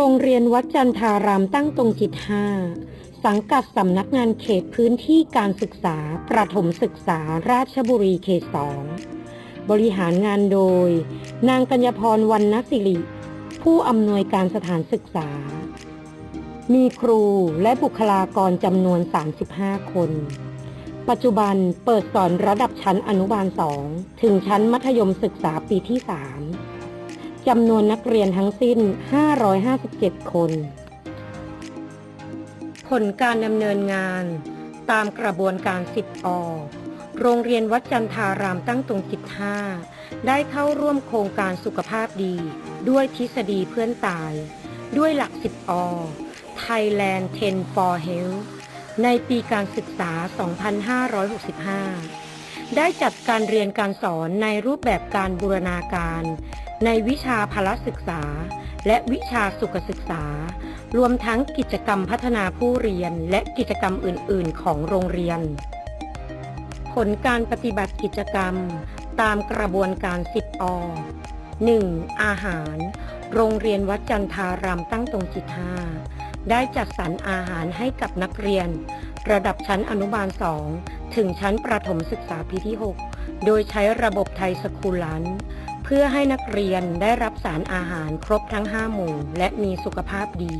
โรงเรียนวัดจันทารามตั้งตรงจิตห้าสังกัดสำนักงานเขตพื้นที่การศึกษา ประถมศึกษาราชบุรีเขตสองบริหารงานโดย นางกัญญาพรวรรณสิริ ผู้อำนวยการสถานศึกษา มีครูและบุคลากรจำนวน 35 คน ปัจจุบันเปิดสอนระดับชั้นอนุบาล 2 ถึงชั้นมัธยมศึกษาปีที่ 3 จำนวนนักเรียนทั้งสิ้น 557 คน ผลการดำเนินงานตามกระบวนการ10อโรงเรียนวัดจันทารามตั้งตรงจิต5ได้เข้าร่วมโครงการสุขภาพดี ด้วยทฤษฎีเพื่อนตาย ด้วยหลัก 10 อ Thailand 10 for Health ในปีการศึกษา 2565 ได้จัดการเรียนการสอนในรูปแบบการบูรณาการ ในวิชาพละศึกษา และวิชาสุขศึกษา รวมทั้งกิจกรรมพัฒนาผู้เรียนและกิจกรรมอื่น ๆ ของโรงเรียน ผลการปฏิบัติกิจกรรม ตามกระบวนการ 10 อ 1. อาหาร โรงเรียนวัดจันทารามตั้งตรงจิตห้าได้จัดสรรอาหารให้กับนักเรียน ระดับชั้นอนุบาล 2 ถึงชั้นประถมศึกษาปีที่ 6 โดยใช้ระบบไทยสคูลัน พื่อให้นักเรียนได้รับสารอาหารครบทั้ง 5 หมู่ และมีสุขภาพดี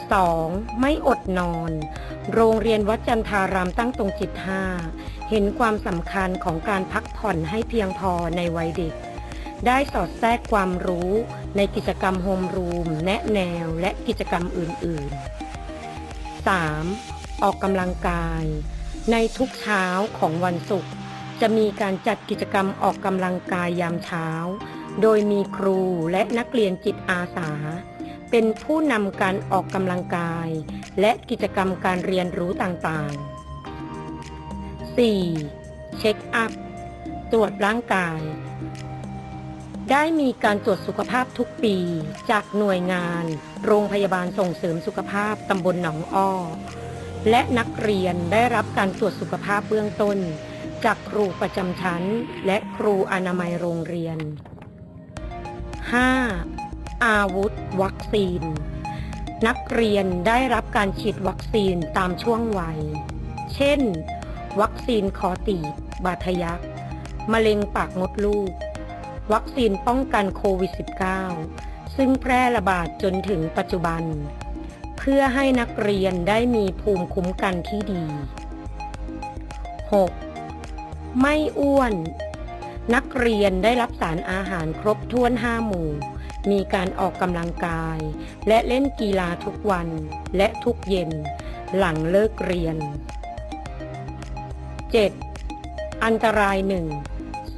2. ไม่อดนอน โรงเรียนวัดจันทารามตั้งตรงจิต5เห็นความสำคัญของการพักผ่อนให้เพียงพอในวัยเด็ก ได้สอดแทรกความรู้ในกิจกรรมโฮมรูม แนะแนวและกิจกรรมอื่น ๆ 3. ออกกำลังกาย ในทุกเช้าของวันศุกร์ จะมีการจัดกิจกรรมออกกำลังกายยามเช้า โดยมีครูและนักเรียนจิตอาสา เป็นผู้นำการออกกำลังกาย และกิจกรรมการเรียนรู้ต่างๆ 4. เช็คอัพ ตรวจร่างกาย ได้มีการตรวจสุขภาพทุกปี จากหน่วยงาน โรงพยาบาลส่งเสริมสุขภาพตำบลหนองอ้อ และนักเรียนได้รับการตรวจสุขภาพเบื้องต้น จากครูประจำชั้น และครูอนามัยโรงเรียน 5. อาวุธ วัคซีน นักเรียนได้รับการฉีดวัคซีนตามช่วงวัย เช่น วัคซีนคอตีบบาดทะยัก มะเร็งปากมดลูก วัคซีนป้องกันโควิด -19 ซึ่งแพร่ระบาดจนถึงปัจจุบัน เพื่อให้นักเรียนได้มีภูมิคุ้มกันที่ดี 6. ไม่อ้วน นักเรียนได้รับสารอาหารครบถ้วนห้าหมู่ มีการออกกำลังกาย และเล่นกีฬาทุกวันและทุกเย็น หลังเลิกเรียน 7. อันตรายหนึ่ง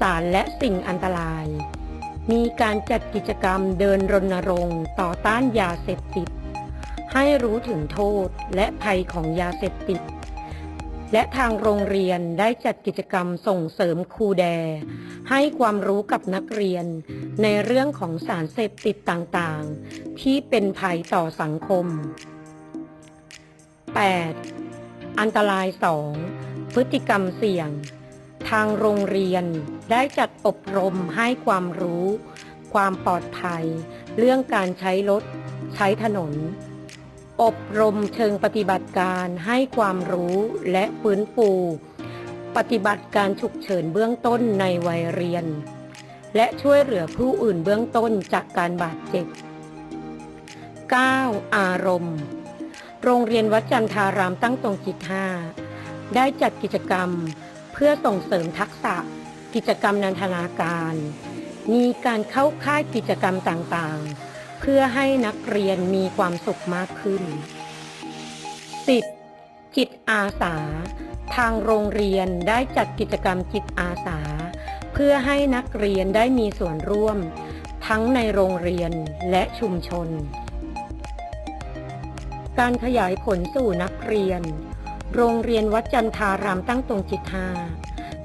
สารและสิ่งอันตราย มีการจัดกิจกรรมเดินรณรงค์ต่อต้านยาเสพติด ให้รู้ถึงโทษและภัยของยาเสพติด และทางโรงเรียนได้จัดกิจกรรมส่งเสริมครูแด ให้ความรู้กับนักเรียน ในเรื่องของสารเสพติดต่างๆ ที่เป็นภัยต่อสังคม 8. อันตราย 2 พฤติกรรมเสี่ยง ทางโรงเรียนได้จัดอบรมให้ความรู้ ความปลอดภัย เรื่องการใช้รถ ใช้ถนน อบรมเชิงปฏิบัติการให้ความรู้และฟื้นฟู ปฏิบัติการฉุกเฉินเบื้องต้นในวัยเรียน และช่วยเหลือผู้อื่นเบื้องต้นจากการบาดเจ็บ 9. อารมณ์ โรงเรียนวัดจันทารามตั้งตรงจิตห้าได้จัดกิจกรรมเพื่อส่งเสริมทักษะ กิจกรรมนันทนาการ มีการเข้าค่ายกิจกรรมต่างๆ พื่อให้นักเรียนมีความสุขมากขึ้น 10. จิตอาสา ทางโรงเรียนได้จัดกิจกรรมจิตอาสา เพื่อให้นักเรียนได้มีส่วนร่วม ทั้งในโรงเรียนและชุมชน การขยายผลสู่นักเรียน โรงเรียนวัดจันทารามตั้งตรงจิตหา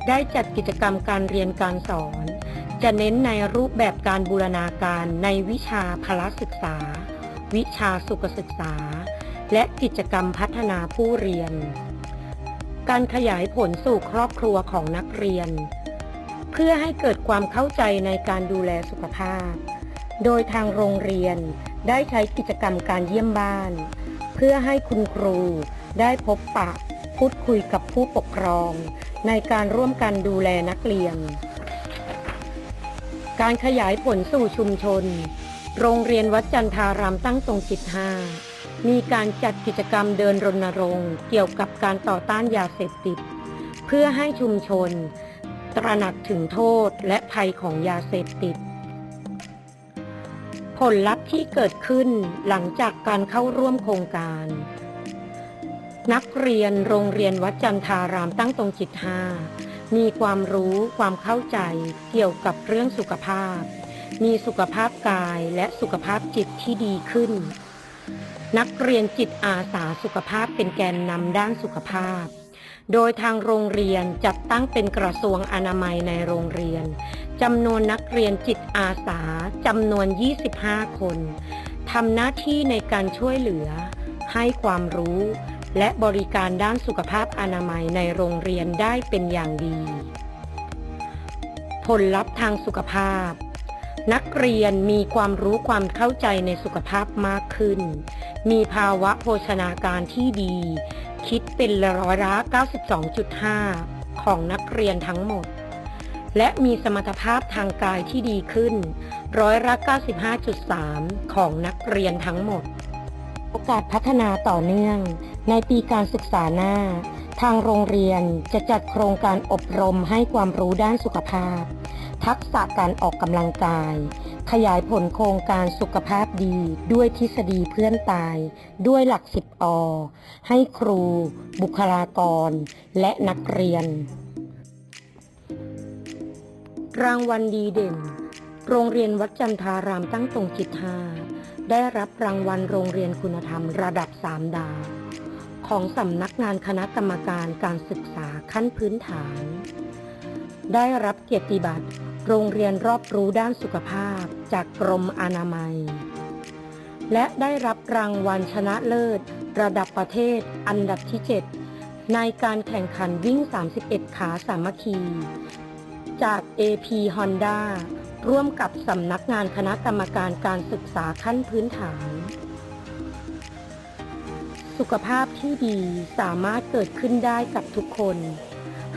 ได้จัดกิจกรรมการเรียนการสอน จะเน้นในรูปแบบการบูรณาการในวิชาพละศึกษา วิชาสุขศึกษา และกิจกรรมพัฒนาผู้เรียน การขยายผลสู่ครอบครัวของนักเรียน เพื่อให้เกิดความเข้าใจในการดูแลสุขภาพ โดยทางโรงเรียนได้ใช้กิจกรรมการเยี่ยมบ้าน เพื่อให้คุณครูได้พบปะพูดคุยกับผู้ปกครอง ในการร่วมกันดูแลนักเรียน การขยายผลสู่ชุมชน โรงเรียนวัดจันทารามตั้งตรงจิตห้ามีการจัดกิจกรรมเดินรณรงค์เกี่ยวกับการต่อต้านยาเสพติด เพื่อให้ชุมชน ตระหนักถึงโทษและภัยของยาเสพติด ผลลัพธ์ที่เกิดขึ้นหลังจากการเข้าร่วมโครงการ นักเรียนโรงเรียนวัดจันทารามตั้งตรงจิตห้า มีความรู้ความเข้าใจเกี่ยวกับเรื่องสุขภาพ มีสุขภาพกายและสุขภาพจิตที่ดีขึ้น นักเรียนจิตอาสาสุขภาพเป็นแกนนำด้านสุขภาพ โดยทางโรงเรียนจัดตั้งเป็นกระทรวงอนามัยในโรงเรียนจำนวนนักเรียนจิตอาสาจำนวน 25 คนทำหน้าที่ในการช่วยเหลือ ให้ความรู้ และบริการด้านสุขภาพอนามัยในโรงเรียนได้เป็นอย่างดี ผลลัพธ์ทางสุขภาพ นักเรียนมีความรู้ความเข้าใจในสุขภาพมากขึ้น มีภาวะโภชนาการที่ดี คิดเป็นร้อยละ 92.5 ของนักเรียนทั้งหมด และมีสมรรถภาพทางกายที่ดีขึ้น ร้อยละ 95.3 ของนักเรียนทั้งหมดโอกาสพัฒนาต่อเนื่อง ในปีการศึกษาหน้า ทางโรงเรียนจะจัดโครงการอบรมให้ความรู้ด้านสุขภาพ ทักษะการออกกำลังกาย ขยายผลโครงการสุขภาพดีด้วยทฤษฎีเพื่อนตาย ด้วยหลักสิบอ ให้ครู บุคลากร และนักเรียน รางวัลดีเด่น โรงเรียนวัดจันทารามตั้งตรงจิตหาได้รับรางวัลโรงเรียนคุณธรรมระดับ 3 ดาว ของสำนักงานคณะกรรมการการศึกษาขั้นพื้นฐาน ได้รับเกียรติบัตรโรงเรียนรอบรู้ด้านสุขภาพจากกรมอนามัย และได้รับรางวัลชนะเลิศ ระดับประเทศอันดับที่ 7 ในการแข่งขันวิ่ง 31 ขาสามัคคี จาก AP Honda ร่วมกับสำนักงานคณะกรรมการการศึกษาขั้นพื้นฐาน สุขภาพที่ดีสามารถเกิดขึ้นได้กับทุกคน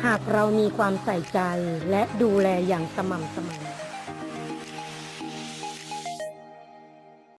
หากเรามีความใส่ใจและดูแลอย่างสม่ำเสมอ